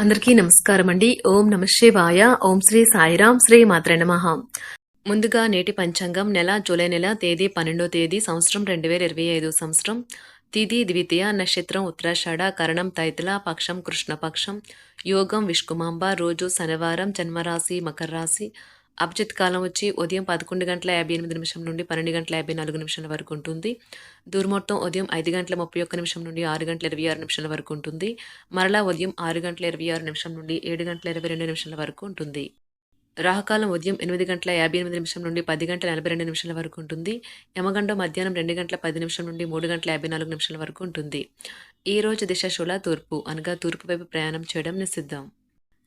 అందరికీ నమస్కారం అండి. ఓం నమ శివాయ. ఓం శ్రీ సాయిరాం శ్రీ మాత్ర నమః. ముందుగా నేటి పంచాంగం నెల జూలై నెల తేదీ పన్నెండో తేదీ సంవత్సరం రెండు వేల ఇరవై ఐదు సంవత్సరం. తిథి ద్వితీయ నక్షత్రం ఉత్తరాషాఢ కరణం తైతల పక్షం కృష్ణపక్షం. యోగం విష్కుమాంబ రోజు శనివారం జన్మరాశి మకర రాశి. అభిజిత్ కాలం వచ్చి ఉదయం పదకొండు గంటల యాభై ఎనిమిది నిమిషం నుండి పన్నెండు గంటల యాభై నాలుగు నిమిషాల వరకు ఉంటుంది. దుర్ముహూర్తం ఉదయం ఐదు గంటల ముప్పై ఒక్క నిమిషం నుండి ఆరు గంటల ఇరవై ఆరు నిమిషాల వరకు ఉంటుంది. మరలా ఉదయం ఆరు గంటల ఇరవై ఆరు నిమిషం నుండి ఏడు గంటల ఇరవై రెండు నిమిషాల వరకు ఉంటుంది. రాహకాలం ఉదయం ఎనిమిది గంటల యాభై ఎనిమిది నిమిషం నుండి పది గంటల నలభై రెండు నిమిషాల వరకు ఉంటుంది. యమగండం మధ్యాహ్నం రెండు గంటల పది నిమిషం నుండి మూడు గంటల యాభై నాలుగు నిమిషాల వరకు ఉంటుంది. ఈ రోజు దిశ శూల తూర్పు అనగా తూర్పు వైపు ప్రయాణం చేయడం నిషిద్ధం.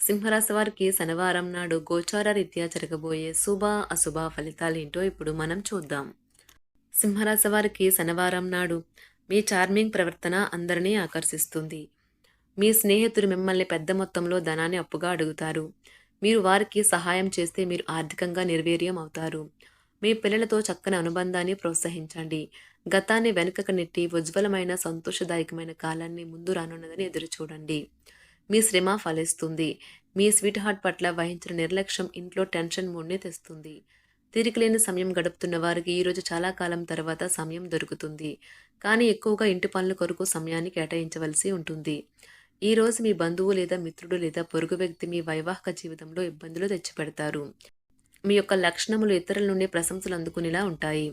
సింహరాశి వారికి శనివారం నాడు గోచార రీత్యా జరగబోయే శుభ అశుభ ఫలితాలు ఏంటో ఇప్పుడు మనం చూద్దాం. సింహరాశి వారికి శనివారం నాడు మీ చార్మింగ్ ప్రవర్తన అందరినీ ఆకర్షిస్తుంది. మీ స్నేహితులు మిమ్మల్ని పెద్ద మొత్తంలో ధనాన్ని అప్పుగా అడుగుతారు. మీరు వారికి సహాయం చేస్తే మీరు ఆర్థికంగా నిర్వీర్యం అవుతారు. మీ పిల్లలతో చక్కని అనుబంధాన్ని ప్రోత్సహించండి. గతాన్ని వెనుకకు నెట్టి ఉజ్వలమైన సంతోషదాయకమైన కాలాన్ని ముందు రానున్నదని ఎదురు చూడండి మీ శ్రమ ఫలిస్తుంది. మీ స్వీట్ హార్ట్ పట్ల వహించిన నిర్లక్ష్యం ఇంట్లో టెన్షన్ మూడ్ని తెస్తుంది. తీరికలేని సమయం గడుపుతున్న వారికి ఈరోజు చాలా కాలం తర్వాత సమయం దొరుకుతుంది. కానీ ఎక్కువగా ఇంటి పనుల కొరకు సమయాన్ని కేటాయించవలసి ఉంటుంది. ఈ రోజు మీ బంధువు లేదా మిత్రుడు లేదా పొరుగు వ్యక్తి మీ వైవాహిక జీవితంలో ఇబ్బందులు తెచ్చిపెడతారు. మీ యొక్క లక్షణములు ఇతరుల నుండి ప్రశంసలు అందుకునేలా ఉంటాయి.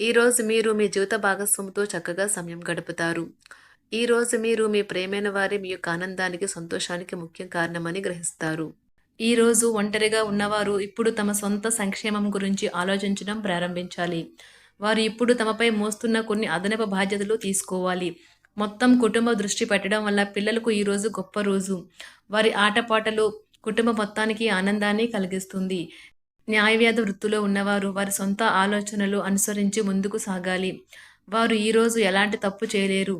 ఈ రోజు మీరు మీ జీవిత భాగస్వామితో చక్కగా సమయం గడుపుతారు. ఈ రోజు మీరు మీ ప్రేమైన వారి మీ యొక్క ఆనందానికి సంతోషానికి ముఖ్య కారణమని గ్రహిస్తారు. ఈ రోజు ఒంటరిగా ఉన్నవారు ఇప్పుడు తమ సొంత సంక్షేమం గురించి ఆలోచించడం ప్రారంభించాలి. వారు ఇప్పుడు తమపై మోస్తున్న కొన్ని అదనపు బాధ్యతలు తీసుకోవాలి. మొత్తం కుటుంబ దృష్టి పెట్టడం వల్ల పిల్లలకు ఈ రోజు గొప్ప రోజు. వారి ఆటపాటలు కుటుంబ మొత్తానికి ఆనందాన్ని కలిగిస్తుంది. న్యాయవ్యాధ వృత్తిలో ఉన్నవారు వారి సొంత ఆలోచనలు అనుసరించి ముందుకు సాగాలి. వారు ఈరోజు ఎలాంటి తప్పు చేయలేరు.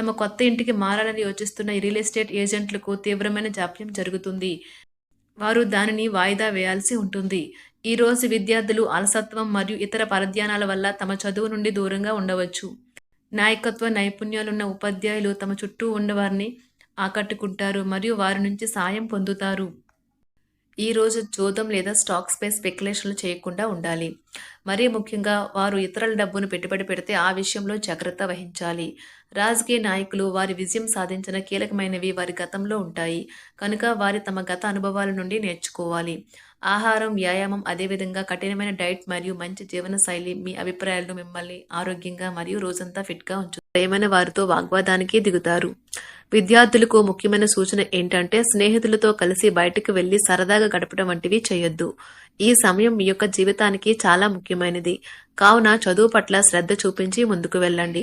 తమ కొత్త ఇంటికి మారాలని యోచిస్తున్న రియల్ ఎస్టేట్ ఏజెంట్లకు తీవ్రమైన జాప్యం జరుగుతుంది. వారు దానిని వాయిదా వేయాల్సి ఉంటుంది. ఈ రోజు విద్యార్థులు అలసత్వం మరియు ఇతర పరధ్యానాల వల్ల తమ చదువు నుండి దూరంగా ఉండవచ్చు. నాయకత్వ నైపుణ్యాలున్న ఉపాధ్యాయులు తమ చుట్టూ ఉన్నవారిని ఆకట్టుకుంటారు మరియు వారి నుంచి సాయం పొందుతారు. ఈ రోజు జోదం లేదా స్టాక్స్ పై స్పెక్యులేషన్లు చేయకుండా ఉండాలి. మరీ ముఖ్యంగా వారు ఇతరుల డబ్బును పెట్టుబడి పెడితే ఆ విషయంలో జాగ్రత్త వహించాలి. రాజకీయ నాయకులు వారి విజయం సాధించిన కీలకమైనవి వారి గతంలో ఉంటాయి. కనుక వారి తమ గత అనుభవాల నుండి నేర్చుకోవాలి. ఆహారం వ్యాయామం అదేవిధంగా కఠినమైన డైట్ మరియు మంచి జీవన శైలి మీ అభిప్రాయాలను మిమ్మల్ని ఆరోగ్యంగా మరియు రోజంతా ఫిట్గా ఉంచు ప్రేమైన వారితో వాగ్వాదానికి దిగుతారు. విద్యార్థులకు ముఖ్యమైన సూచన ఏంటంటే స్నేహితులతో కలిసి బయటకు వెళ్ళి సరదాగా గడపడం వంటివి చేయొద్దు. ఈ సమయం మీ యొక్క జీవితానికి చాలా ముఖ్యమైనది. కావున చదువు పట్ల శ్రద్ధ చూపించి ముందుకు వెళ్ళండి.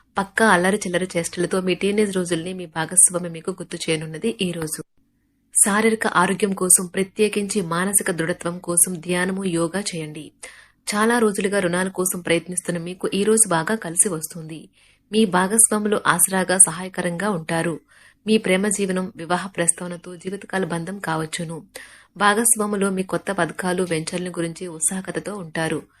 పక్కా అల్లరి చిల్లరి చేష్టలతో మీ టీనేజ్ రోజుల్ని మీ భాగస్వామి మీకు గుర్తు చేయనున్నది ఈ రోజు. శారీరక ఆరోగ్యం కోసం ప్రత్యేకించి మానసిక దృఢత్వం కోసం ధ్యానము యోగా చేయండి. చాలా రోజులుగా రుణాల కోసం ప్రయత్నిస్తున్న మీకు ఈ రోజు బాగా కలిసి వస్తుంది. మీ భాగస్వాములు ఆసరాగా సహాయకరంగా ఉంటారు. మీ ప్రేమ జీవనం వివాహ ప్రస్తావనతో జీవితకాల బంధం కావచ్చును. భాగస్వాములు మీ కొత్త పథకాలు వెంచర్ల గురించి ఉత్సాహకతతో ఉంటారు.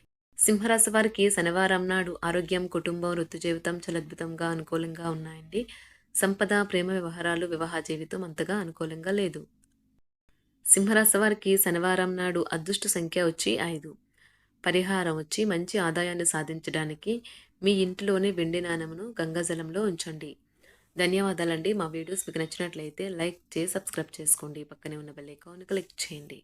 సింహరాశి వారికి శనివారం నాడు ఆరోగ్యం కుటుంబం వృత్తి జీవితం చాలా అద్భుతంగా అనుకూలంగా ఉన్నాయండి. సంపద ప్రేమ వ్యవహారాలు వివాహ జీవితం అంతగా అనుకూలంగా లేదు. సింహరాశి వారికి శనివారం నాడు అదృష్ట సంఖ్య వచ్చి ఐదు. పరిహారం వచ్చి మంచి ఆదాయాన్ని సాధించడానికి మీ ఇంటిలోని వెండి నాణమును గంగాజలంలో ఉంచండి. ధన్యవాదాలండి. మా వీడియోస్ మీకు నచ్చినట్లయితే లైక్ చేసి సబ్స్క్రైబ్ చేసుకోండి. పక్కనే ఉన్న బెల్ ఐకాన్ క్లిక్ చేయండి.